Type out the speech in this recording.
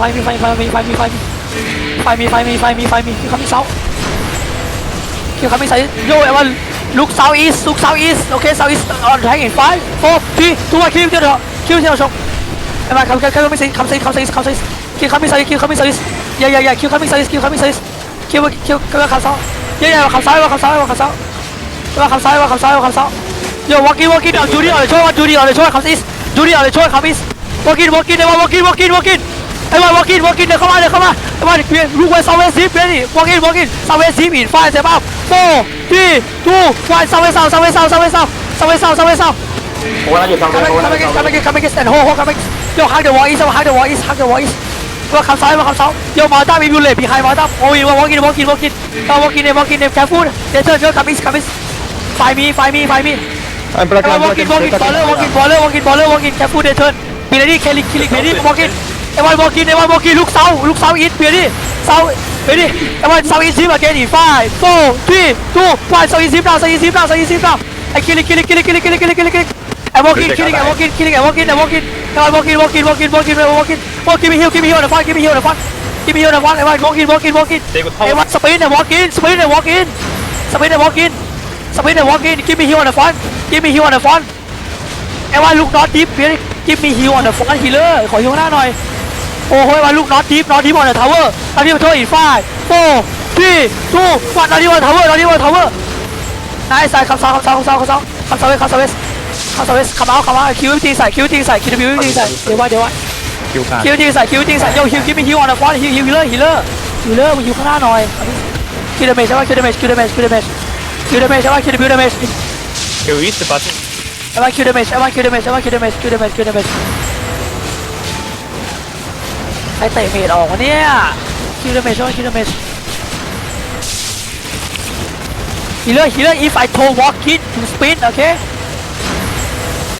ไฟมีไฟมีไฟมีไฟมีไฟมีไฟมีไฟมีไฟมีคิวคัมมิ่เซาคิวคัมมิ่งไซโยเอวันลุกเซาอีสลุกเซาอีสโอเคเซาอีสออนแทงอินไฟโฟร์ทีทูวันคิวเดียวคิวเดียวชกเอวันคัมคัมคัมมิ่งไซคัมไซคัมไซคัมไซคิวคัมมิ่งไซคิวคัมมิ่งไซย่าย่าย่าคิวคัมมิ่งไซคิวคัมมิ่งไซคิวคิวคิวคัมเซาย่าย่าคัมเซาคัมเซาคัมเซาว่าคัมเซาว่าคัมเซาว่า ไอ้วันวอลกินวอลกินเดี๋ยวเข้ามาเดี๋ยวเข้ามาไอ้วันเปลี่ยนลูกไว้ซาวเวสซีฟเปลี่ยนดิวอลกินวอลกินซาเวสซีฟอินฟาเซบับโฟที่ทูวันซาวเวสซาวซาวเวสซาวซาวเวสซาวซาวเวสซาวซาวเวสซาว โอ้ยอยู่ทาง Come เดิน back, โอ้ย come back, come back, come back, and hold, hold, come back. Yo, hug the wall east, hug the wall east, hug the wall east. มาคำซ้ายมาคำซ้ายโยมาต้ามีบิวเลตมีใครมาต้าโอ้ยวอลกินวอลกินวอลกินวอลกินเนี่ยวอลกินเนี่ยแคฟูดเดนเซอร์เชอร์คัมมิสคัมมิสไฟมีไฟมีไฟมีวอลกินวอลกินบอลเลอร์วอลกินบอลเลอร์วอลกินบอลเลอร์วอลกินแคฟูเดนเซอร์มีเลดี้เคลิกคลิกเลดี้วอลกิน front. Everyone walk in, walk in, walk in. เด็กกูเท่า Everyone sprint and walk in, sprint and walk in. Sprint and walk in. Sprint and walk in. Give me heel on the front. Give me heel on the front. ไอ้ว่าลูกน็อตดิฟเพียกิฟมีฮิวออนเดอะฟอนฮีเลอร์ขอฮิวหน้าหน่อย โอ้โหว่าลูกน็อตดิฟน็อตดิฟออนเดอะทาวเวอร์น็อตดิฟออนเดอะอีกไฟโฟร์ทีทูวันน็อตดิฟออนเดอะทาวเวอร์น็อตดิฟออนเดอะทาวเวอร์นายใส่คำซ้ำคำซ้ำคำซ้ำคำซ้ำคำซ้ำเวสคำซ้ำเวสคำซ้ำเวสคำเอาคำเอาคิวทีใส่คิวทีใส่คิวทีทีใส่เดี๋ยวว่าเดี๋ยวว่าคิวขาดคิวทีใส่คิวทีใส่โยฮิวกิฟมีฮิวออนเดอะฟอนฮิวฮิวฮีเลอร์ฮีเลอร์ฮีเลอร์มึงฮิวข้างหน้าหน่อยคิวเดเมจใช่ป่ะคิวเดเมจคิวเดเมจคิวเดเมจคิวเดเมจใช่ป่ะคิวเดเมจคิวอีสต์ปัส I want kill damage, I want kill damage, I want kill damage, kill damage, kill damage. ใค ใครเตะเมดออกวะเนี่ยคิวเดเมจช่วยคิวเดเมจฮีเลอร์ฮีเลอร์ if ไ throw walk it to speed okay